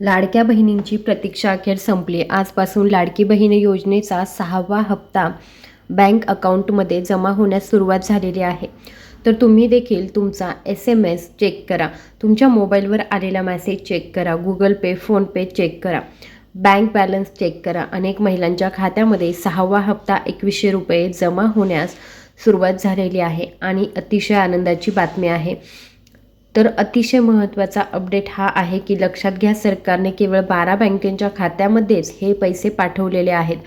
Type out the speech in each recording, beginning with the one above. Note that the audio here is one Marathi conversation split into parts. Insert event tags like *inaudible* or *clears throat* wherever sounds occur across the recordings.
लाडक्या बहिणींची प्रतीक्षा अखेर संपली. आजपासून लाडकी बहीण योजनेचा सहावा हप्ता बँक अकाउंटमध्ये जमा होण्यास सुरुवात झालेली आहे. तर तुम्ही देखील तुमचा एस एम एस चेक करा. तुमच्या मोबाईलवर आलेला मेसेज चेक करा. गुगल पे फोनपे चेक करा. बँक बॅलन्स चेक करा. अनेक महिलांच्या खात्यामध्ये सहावा हप्ता एकवीसशे रुपये जमा होण्यास सुरुवात झालेली आहे. आणि अतिशय आनंदाची बातमी आहे. तर अतिशय महत्त्वाचा अपडेट हा आहे की लक्षात घ्या सरकारने केवळ बारा बँकेच्या खात्यामध्येच हे पैसे पाठवलेले आहेत.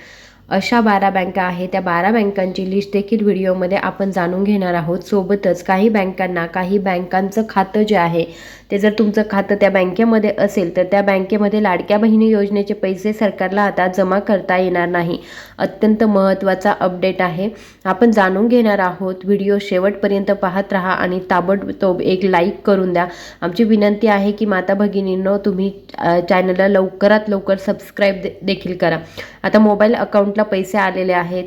अशा बारा बँका आहेत. त्या बारा बँकांची लिस्ट देखील व्हिडिओमध्ये आपण जाणून घेणार आहोत. सोबतच काही बँकांना काही बँकांचं खातं जे आहे ते जर तुमचं खातं त्या बँकेमध्ये असेल तर त्या बँकेमध्ये लाडक्या बहिणी योजनेचे पैसे सरकारला आता जमा करता येणार नाही. अत्यंत महत्त्वाचा अपडेट आहे. आपण जाणून घेणार आहोत. व्हिडिओ शेवटपर्यंत पाहत राहा आणि ताबडतोब एक लाईक करून द्या. आमची विनंती आहे की माता भगिनींनो तुम्ही चॅनलला लवकरात लवकर सबस्क्राईब दे देखील करा. आता मोबाईल अकाउंटला पैसे आलेले आहेत.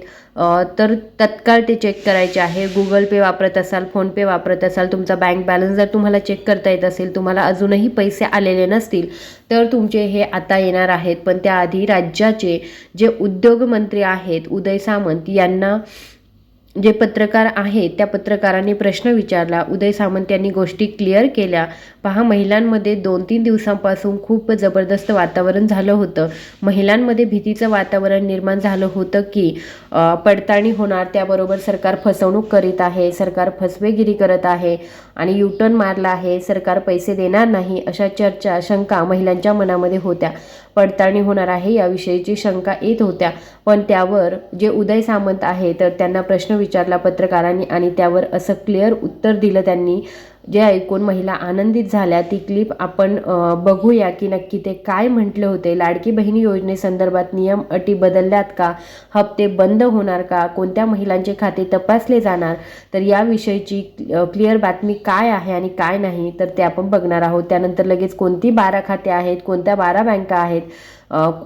तर तत्काळ ते चेक करायचे आहे. गुगल पे वापरत असाल फोनपे वापरत असाल तुमचा बँक बॅलन्स जर तुम्हाला चेक करता येत असेल तुम्हाला अजूनही पैसे आलेले नसतील तर तुमचे हे आता येणार आहेत. पण त्याआधी राज्याचे जे उद्योगमंत्री आहेत उदय सामंत यांना जे पत्रकार आहेत त्या पत्रकारांनी प्रश्न विचारला. उदय सामंत यांनी गोष्टी क्लिअर केल्या. पहा महिलांमध्ये दोन तीन दिवसांपासून खूप जबरदस्त वातावरण झालं होतं. महिलांमध्ये भीतीचं वातावरण निर्माण झालं होतं की पडताळणी होणार त्याबरोबर सरकार फसवणूक करीत आहे सरकार फसवेगिरी करत आहे आणि युटर्न मारला आहे सरकार पैसे देणार नाही अशा चर्चा शंका महिलांच्या मनामध्ये होत्या. पडताळणी होणार आहे याविषयीची शंका येत होत्या. पण त्यावर जे उदय सामंत आहे तर त्यांना प्रश्न विचारला पत्रकारांनी आणि त्यावर असं क्लिअर उत्तर दिलं त्यांनी. जे ऐकून महिला आनंदित झाल्या ती क्लिप आपण बघूया की नक्की ते काय म्हटले होते. लाडकी बहिणी योजनेसंदर्भात नियम अटी बदलल्यात का? हप्ते बंद होणार का? कोणत्या महिलांचे खाते तपासले जाणार? तर याविषयीची क्लिअर बातमी काय आहे आणि काय नाही तर ते आपण बघणार आहोत. त्यानंतर लगेच कोणती बारा खाते आहेत कोणत्या बारा बँका आहेत?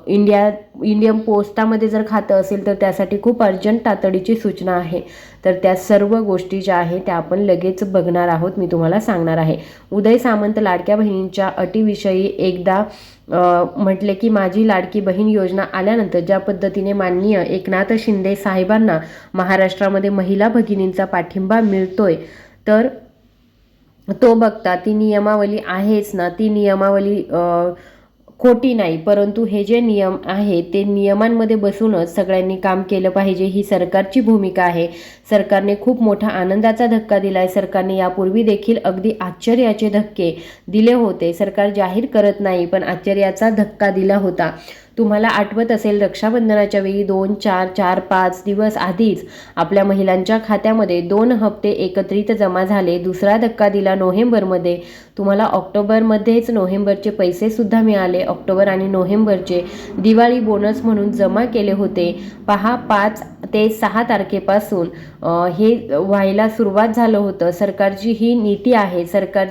इंडिया इंडियन पोस्टामध्ये जर खातं असेल तर त्यासाठी खूप अर्जंट तातडीची सूचना आहे. तर त्या सर्व गोष्टी ज्या आहेत त्या आपण लगेच बघणार आहोत मी तुम्हाला सांगणार आहे. उदय सामंत लाडक्या बहिणींच्या अटीविषयी एकदा म्हटले की माझी लाडकी बहीण योजना आल्यानंतर ज्या पद्धतीने माननीय एकनाथ शिंदे साहेबांना महाराष्ट्रामध्ये महिला भगिनींचा पाठिंबा मिळतोय तर तो बघता ती नियमावली आहेच ना? ती नियमावली खोटी नाही परंतु हे जे नियम आहे ते नियमांमध्ये बसूनच सगळ्यांनी काम केलं पाहिजे. ही सरकारची भूमिका आहे. सरकारने खूप मोठा आनंदाचा धक्का दिला आहे सरकारने यापूर्वी देखील अगदी आश्चर्याचे धक्के दिले होते. सरकार जाहीर करत नाही पण आश्चर्याचा धक्का दिला होता. तुम्हाला आठवत असेल रक्षाबंधनाच्या वेळी दोन चार चार पाच दिवस आधीच आपल्या महिलांच्या खात्यामध्ये दोन हप्ते एकत्रित जमा झाले. दुसरा धक्का दिला नोव्हेंबरमध्ये. तुम्हाला ऑक्टोबरमध्येच नोव्हेंबरचे पैसेसुद्धा मिळाले. ऑक्टोबर आणि नोव्हेंबरचे दिवाळी बोनस म्हणून जमा केले होते. पहा पाच ते सहा तारखेपासून हे व्हायला सुरुवात झालं होतं. सरकारची ही नीती आहे. सरकार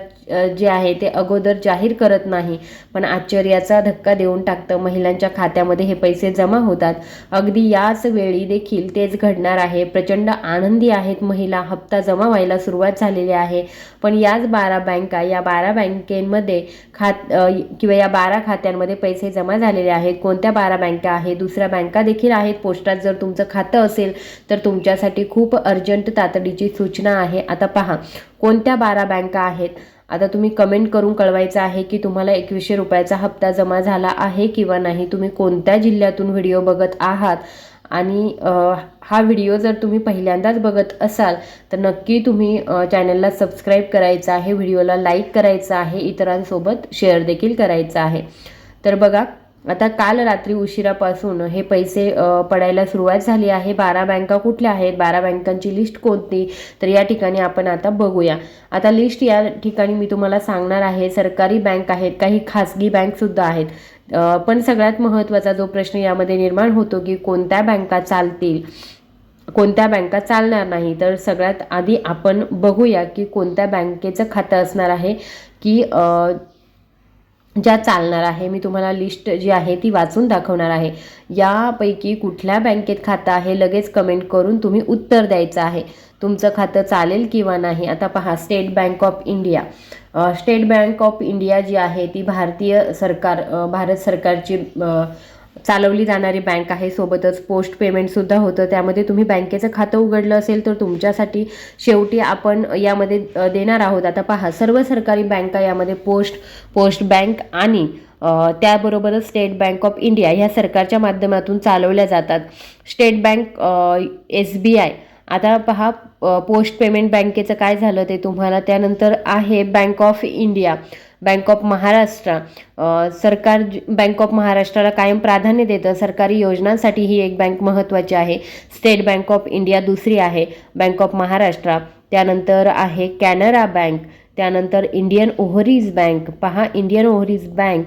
जे आहे ते अगोदर जाहीर करत नाही. पण आश्चर्याचा धक्का देऊन टाकतं. महिलांच्या खात्यामध्ये हे पैसे जमा होतात. अगदी याच वेळी देखील तेच घडणार आहे. प्रचंड आनंदी आहेत महिला. हप्ता जमा व्हायला सुरुवात झालेली आहे. पण याच बारा बँका या बारा बँकेमध्ये खात किंवा या बारा खात्यांमध्ये पैसे जमा झालेले आहेत. कोणत्या बारा बँका आहेत? दुसऱ्या बँका देखील आहेत. पोस्टात जर तुमचं खातं असेल तर तुमच्यासाठी खूप अर्जंट तातडीची सूचना आहे. आता पहा कोणत्या बारा बँका आहेत? आता तुम्ही कमेंट करून कळवायचं आहे की तुम्हाला एकवीसशे रुपयाचा हप्ता जमा झाला आहे किंवा नाही. तुम्ही कोणत्या जिल्ह्यातून व्हिडिओ बघत आहात? आणि हा व्हिडिओ जर तुम्ही पहिल्यांदाच बघत असाल तर नक्की तुम्ही चॅनलला सबस्क्राईब करायचं आहे व्हिडिओला लाईक करायचं आहे इतरांसोबत शेअर देखील करायचं आहे. तर बघा आता काल रात्री उशिरापासून हे पैसे पडायला सुरुवात झाली आहे. बारा बँका कुठल्या आहेत? बारा बँकांची लिस्ट कोणती? तर या ठिकाणी आपण आता बघूया. आता लिस्ट या ठिकाणी मी तुम्हाला सांगणार आहे. सरकारी बँक आहेत काही खासगी बँकसुद्धा आहेत. पण सगळ्यात महत्त्वाचा जो प्रश्न यामध्ये निर्माण होतो की कोणत्या बँका चालतील? कोणत्या बँका चालणार नाही? तर सगळ्यात आधी आपण बघूया की कोणत्या बँकेचं खातं असणार आहे की ज्या चालणार आहे मी तुम्हाला लिस्ट जी आहे ती वाचून दाखवणार आहे. यापैकी कुठल्या बँकेत खातं आहे लगेच कमेंट करून तुम्ही उत्तर द्यायचं आहे. तुमचं खातं चालेल किंवा नाही आता पहा State Bank of India State Bank of India जी आहे ती भारतीय सरकार भारत सरकारची चालवली जाणारी बँक आहे. सोबतच पोस्ट पेमेंटसुद्धा होतं. त्यामध्ये तुम्ही बँकेचं खातं उघडलं असेल तर तुमच्यासाठी शेवटी आपण यामध्ये देणार आहोत. आता पहा सर्व सरकारी बँका यामध्ये पोस्ट पोस्ट बँक आणि त्याबरोबरच स्टेट बँक ऑफ इंडिया ह्या सरकारच्या माध्यमातून चालवल्या जातात. State Bank S B I आता पहा पोस्ट पेमेंट बँकेचं काय झालं ते तुम्हाला त्यानंतर आहे. Bank of India bank of Maharashtra सरकार बँक ऑफ महाराष्ट्राला कायम प्राधान्य देतं. सरकारी योजनांसाठी ही एक बँक महत्त्वाची आहे. स्टेट बँक ऑफ इंडिया दुसरी आहे बँक ऑफ महाराष्ट्र. त्यानंतर आहे कॅनरा बँक त्यानंतर इंडियन ओव्हरीज बँक. पहा Indian Overseas bank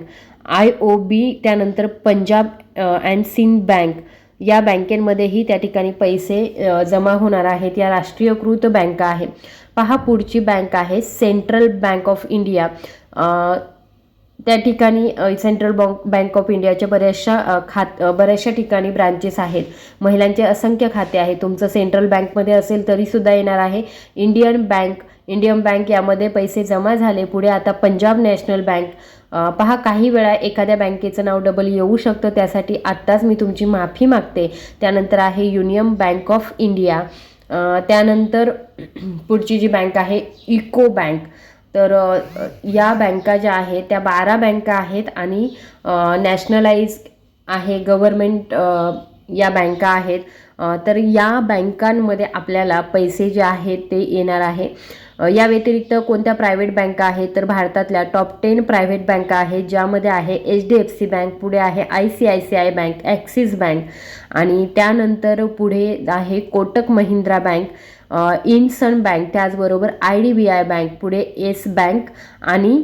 I O B त्यानंतर पंजाब अँड सिंध बँक. या बँकेमध्येही त्या ठिकाणी पैसे जमा होणार आहेत. या राष्ट्रीयकृत बँका आहे. पहा पुढची बँक आहे सेंट्रल बँक ऑफ इंडिया. त्या ठिकाणी सेंट्रल बँक बँक ऑफ इंडियाच्या बऱ्याचशा खात बऱ्याचशा ठिकाणी ब्रांचेस आहेत. महिलांचे असंख्य खाते आहेत. तुमचं सेंट्रल बँकमध्ये असेल तरीसुद्धा येणार आहे. इंडियन बँक इंडियन बँक यामध्ये पैसे जमा झाले. पुढे आता पंजाब नॅशनल बँक पहा काही वेळा एखाद्या बँकेचं नाव डबल येऊ शकतं. त्यासाठी आत्ताच मी तुमची माफी मागते. त्यानंतर आहे युनियन बँक ऑफ इंडिया त्यानंतर पुढची जी बँक आहे इको बँक तर या बँका ज्या आहेत त्या बारा बँका आहेत आणि नॅशनलाइज आहे गव्हर्मेंट या बँका आहेत. तर या बँकांमध्ये आपल्याला पैसे जे आहेत ते येणार आहे. या व्यतिरिक्त कोणत्या प्रायव्हेट बँका आहेत तर भारतातल्या टॉप टेन प्रायव्हेट बँका आहेत ज्यामध्ये आहे H D F C bank पुढे आहे I C I C I bank Axis bank आणि त्यानंतर पुढे आहे कोटक महिंद्रा बँक. इनसन बँक त्याचबरोबर I D B I bank पुढे येस बँक आणि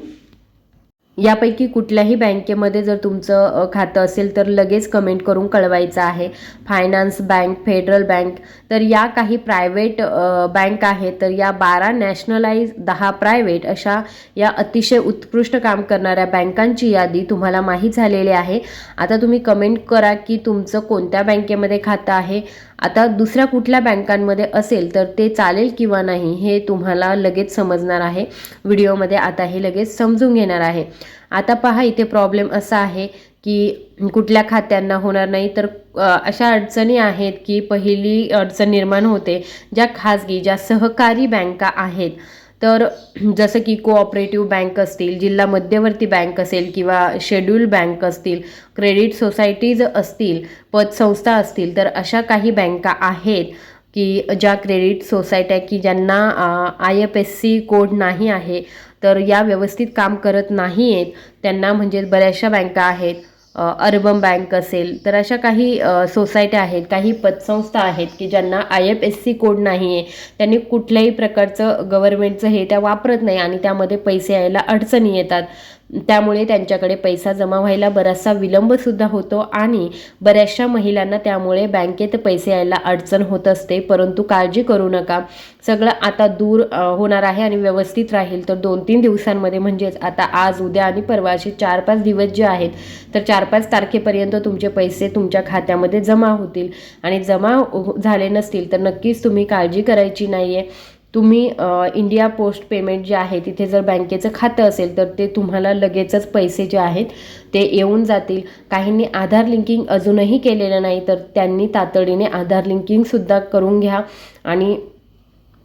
यापैकी कुठल्याही बँकेमध्ये जर तुमचं खातं असेल तर लगेच कमेंट करून कळवायचं आहे. फायनान्स बँक फेडरल बँक तर या काही प्रायव्हेट बँक आहेत. तर या बारा नॅशनलाइज दहा प्रायव्हेट अशा या अतिशय उत्कृष्ट काम करणाऱ्या बँकांची यादी तुम्हाला माहीत झालेली आहे. आता तुम्ही कमेंट करा की तुमचं कोणत्या बँकेमध्ये खातं आहे. आता दुसऱ्या कुठल्या बँकांमध्ये असेल तर ते चालेल किंवा नाही हे तुम्हाला लगेच समजणार आहे. व्हिडिओमध्ये आता हे लगेच समजून घेणार आहे. आता पहा इथे प्रॉब्लेम असा आहे की कुठल्या खात्यांना होणार नाही तर अशा अडचणी आहेत की पहिली अडचण निर्माण होते ज्या खाजगी ज्या सहकारी बँका आहेत. तर *clears throat* जसं की कोऑपरेटिव्ह बँक असतील जिल्हा मध्यवर्ती बँक असेल किंवा शेड्यूल बँक असतील क्रेडिट सोसायटीज असतील पतसंस्था असतील तर अशा काही बँका आहेत की ज्या क्रेडिट सोसायट्या की ज्यांना I F S C code नाही आहे तर या व्यवस्थित काम करत नाही आहेत त्यांना म्हणजे बऱ्याचशा बँका आहेत. अर्बन बँक असेल तर अशा काही सोसायट्या आहेत काही पतसंस्था आहेत की ज्यांना I F S C code नाही आहे त्यांनी कुठल्याही प्रकारचं गव्हर्नमेंटचं हे त्या वापरत नाही आणि त्यामध्ये पैसे यायला अडचणी येतात. त्यामुळे त्यांच्याकडे पैसा जमा व्हायला बराचसा विलंबसुद्धा होतो आणि बऱ्याचशा महिलांना त्यामुळे बँकेत पैसे यायला अडचण होत असते. परंतु काळजी करू नका. सगळं आता दूर होणार आहे आणि व्यवस्थित राहील. तर दोन तीन दिवसांमध्ये म्हणजेच आता आज उद्या आणि परवा असे चार पाच दिवस जे आहेत तर चार पाच तारखेपर्यंत तुमचे पैसे तुमच्या खात्यामध्ये जमा होतील. आणि जमा हो- झाले नसतील तर नक्कीच तुम्ही काळजी करायची नाही आहे तुम्ही इंडिया पोस्ट पेमेंट जे आहे तिथे जर बँकेचं खातं असेल तर ते तुम्हाला लगेचच पैसे जे आहेत ते येऊन जातील. काहींनी आधार लिंकिंग अजूनही केलेलं नाही तर त्यांनी तातडीने आधार लिंकिंगसुद्धा करून घ्या. आणि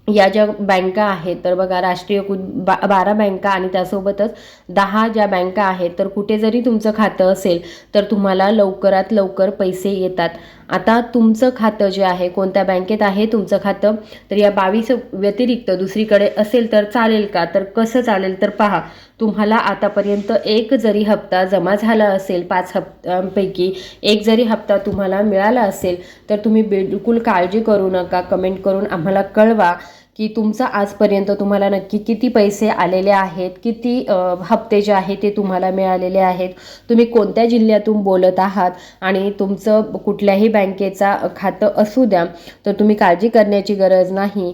या ज्या बँका आहेत तर बघा राष्ट्रीयकृत बा बारा बँका आणि त्यासोबतच दहा ज्या बँका आहेत तर कुठे जरी तुमचं खातं असेल तर तुम्हाला लवकरात लवकर पैसे येतात. आता तुमचं खातं जे आहे कोणत्या बँकेत आहे तुमचं खातं तर या बावीस व्यतिरिक्त दुसरीकडे असेल तर चालेल का? तर कसं चालेल? तर पहा तुम्हाला आतापर्यंत एक जरी हप्ता जमा झाला असेल पाच हप्त्यांपैकी एक जरी हप्ता तुम्हाला मिळाला असेल तर तुम्ही बिलकुल काळजी करू नका कमेंट करून आम्हाला कळवा. की तुमचं आजपर्यंत तुम्हाला नक्की किती पैसे आलेले आहेत किती हप्ते जे आहे ते तुम्हाला मिळालेले आहेत तुम्ही कोणत्या जिल्ह्यातून बोलत आहात आणि तुमचं कुठल्याही बँकेचा खातं असू द्या तर तुम्ही काळजी करण्याची गरज नाही.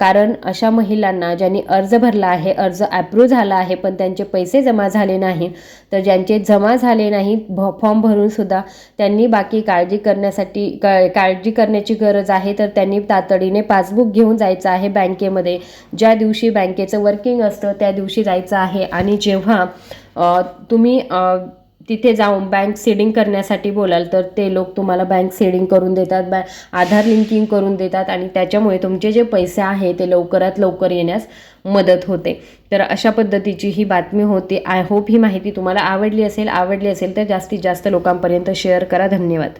कारण अशा महिलांना ज्यांनी अर्ज भरला आहे अर्ज ॲप्रूव्ह झाला आहे पण त्यांचे पैसे जमा झाले नाहीत तर ज्यांचे जमा झाले नाहीत भ फॉर्म भरूनसुद्धा त्यांनी बाकी काळजी करण्यासाठी का काळजी करण्याची गरज आहे तर त्यांनी तातडीने पासबुक घेऊन जायचं आहे बँकेमध्ये. ज्या दिवशी बँकेचं वर्किंग असतं त्या दिवशी जायचं आहे. आणि जेव्हा तुम्ही तिथे जाऊन बँक सेडिंग करण्यासाठी बोलाल तर ते लोक तुम्हाला बँक सेडिंग करून देतात बॅ आधार लिंकिंग करून देतात आणि त्याच्यामुळे तुमचे जे पैसे आहे ते लवकरात लवकर येण्यास मदत होते. तर अशा पद्धतीची ही बातमी होती. आय होप ही माहिती तुम्हाला आवडली असेल आवडली असेल तर जास्तीत जास्त लोकांपर्यंत शेअर करा. धन्यवाद.